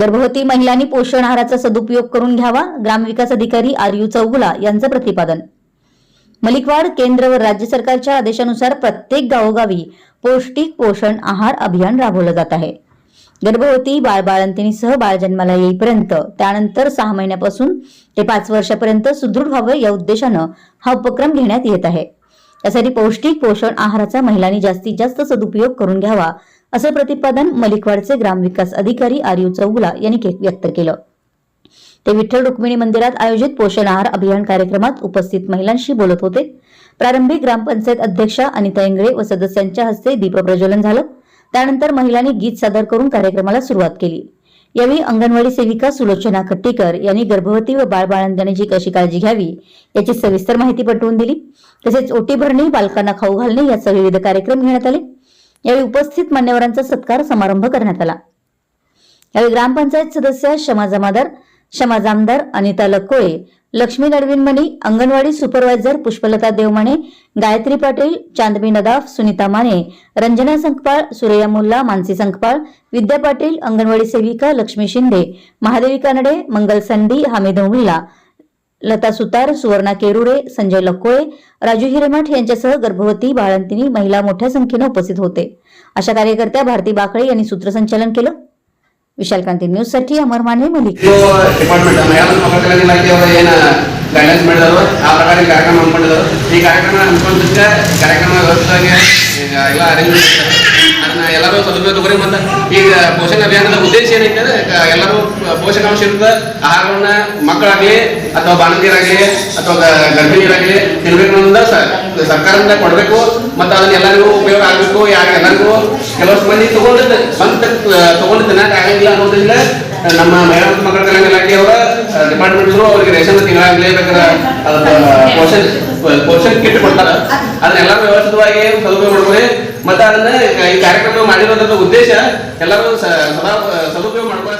गर्भवती महिलांनी पोषण आहाराचा सदुपयोग करून घ्यावा. ग्रामविकास अधिकारी आर यू चौगुला यांचं प्रतिपादन. मलिकवाड केंद्र व राज्य सरकारच्या आदेशानुसार प्रत्येक गावोगावी पौष्टिक पोषण आहार अभियान राबवलं जात आहे. गर्भवती बाळबाळंतिणीसह बाळ जन्माला येईपर्यंत त्यानंतर सहा महिन्यापासून ते पाच वर्षापर्यंत सुदृढ व्हावं या उद्देशानं हा उपक्रम घेण्यात येत आहे. यासाठी पौष्टिक पोषण आहाराचा महिलांनी जास्तीत जास्त सदुपयोग करून घ्यावा असं प्रतिपादन मलिकवाडचे ग्रामविकास अधिकारी आर्यू चौगुला यांनी व्यक्त केलं. ते विठ्ठल रुक्मिणी मंदिरात आयोजित पोषण आहार अभियान कार्यक्रमात उपस्थित महिलांशी बोलत होते. प्रारंभी ग्रामपंचायत अध्यक्षा अनिता इंगळे व सदस्यांच्या हस्ते दीपप्रज्वलन झालं. त्यानंतर महिलांनी गीत सादर करून कार्यक्रमाला सुरुवात केली. यावेळी अंगणवाडी सेविका सुलोचना खट्टीकर यांनी गर्भवती व बाळबाळंतण्याची कशी काळजी घ्यावी याची सविस्तर माहिती पटवून दिली. तसेच ओटी भरणे बालकांना खाऊ घालणे यासह विविध कार्यक्रम घेण्यात आले. यावेळी उपस्थित मान्यवरांचा सत्कार समारंभ करण्यात आला. यावेळी ग्रामपंचायत सदस्य क्षमा जमादार क्षमा जामदार अनिता लकोळे लक्ष्मी नडविनमणी अंगणवाडी सुपरवायझर पुष्पलता देवमाने गायत्री पाटील चांदबी नदाफ सुनीता माने रंजना संकपाळ सुरेया मुल्ला मानसी संकपाळ विद्या पाटील अंगणवाडी सेविका लक्ष्मी शिंदे महादेवी कानडे मंगल संडी हामिद मुल्ला लता सुतार सुवर्णा केरुरे संजय लकोळे राजू हिरेमठ यांच्यासह गर्भवती बाळंतिनी महिला मोठ्या संख्येनं उपस्थित होते अशा कार्यकर्त्या भारती बाकळे यांनी सूत्रसंचालन केलं ವಿಶಾಲ್ ಕ್ರಾಂತಿ ನ್ಯೂಸ್ साठी ಅಮರ್ ಮಾನೆ ಮಲಿಕ್ ಇದು ಡಿಪಾರ್ಟ್ಮೆಂಟ್ ಮಹಿಳಾ ಮತ್ತು ಮಕ್ಕಳ ಕಲ್ಯಾಣ ಇಲಾಖೆಯವರು ಏನು ಗೈಡ್ಲೈನ್ಸ್ ಮಾಡಿದಾರೋ ಆ ಪ್ರಕಾರ ಈ ಕಾರ್ಯಕ್ರಮ ಹಮ್ಮಿಕೊಂಡಿದ್ದಾರೆ ಈ ಕಾರ್ಯಕ್ರಮ ಹಮ್ಮಿಕೊಂಡಿದ್ದಕ್ಕೆ ಕಾರ್ಯಕ್ರಮ ವ್ಯವಸ್ಥೆಗೆ ಈಗ ಎಲ್ಲ ಅರೇಂಜ್ ಮಾಡಿರ್ತಾರೆ ಅದನ್ನ ಎಲ್ಲರೂ ಸದುಪಯೋಗ ತಗೋರಿ ಮತ್ತೆ ಈಗ ಪೋಷಣ ಅಭಿಯಾನದ ಉದ್ದೇಶ ಏನೈತೆ ಎಲ್ಲರೂ ಪೋಷಕಾಂಶ ಇರುತ್ತೆ ಆಹಾರವನ್ನ ಮಕ್ಕಳಾಗ್ಲಿ ಅಥವಾ ಬಾಣಂತಿಯರಾಗ್ಲಿ ಅಥವಾ ಗರ್ಭಿಣಿಯರಾಗ್ಲಿ ತಿನ್ಬೇಕು ಅನ್ನೋದ ಸರ್ಕಾರದಿಂದ ಕೊಡಬೇಕು ಮತ್ತೆ ಅದನ್ನ ಎಲ್ಲರಿಗೂ ಉಪಯೋಗ ಆಗ್ಬೇಕು, ಯಾರು ಎಲ್ಲರಿಗೂ ಕೆಲವಷ್ಟು ಮಂದಿ ತಗೊಂಡಿದ್ದೆ ಸ್ವಂತ ತಗೊಂಡು ತಿನ್ನಕ್ಕೆ ಆಗಂಗಿಲ್ಲ ಅನ್ನೋದ್ರಿಂದ ನಮ್ಮ ಮಹಿಳಾ ಮಕ್ಕಳ ಕಲ್ಯಾಣ ಇಲಾಖೆಯವರ ಡಿಪಾರ್ಟ್ಮೆಂಟ್ ಅವರಿಗೆ ರೇಷನ್ ತಿಂಗಳಾಗಲಿ ಬೇಕಾದ್ರೆ ಅದಕ್ಕೆ ಪೋಷನ್ ಕಿಟ್ ಕೊಡ್ತಾರ ಅದನ್ನೆಲ್ಲ ವ್ಯವಸ್ಥಿತವಾಗಿ ಸದುಪಯೋಗ ಮಾಡ್ಕೊಳ್ಳಿ. ಮತ್ತೆ ಅದನ್ನ ಈ ಕಾರ್ಯಕ್ರಮ ಮಾಡಿರೋದ್ರ ಉದ್ದೇಶ ಎಲ್ಲರೂ ಸದಾ, ಸದುಪಯೋಗ ಮಾಡ್ಕೊಳ್ಳೋ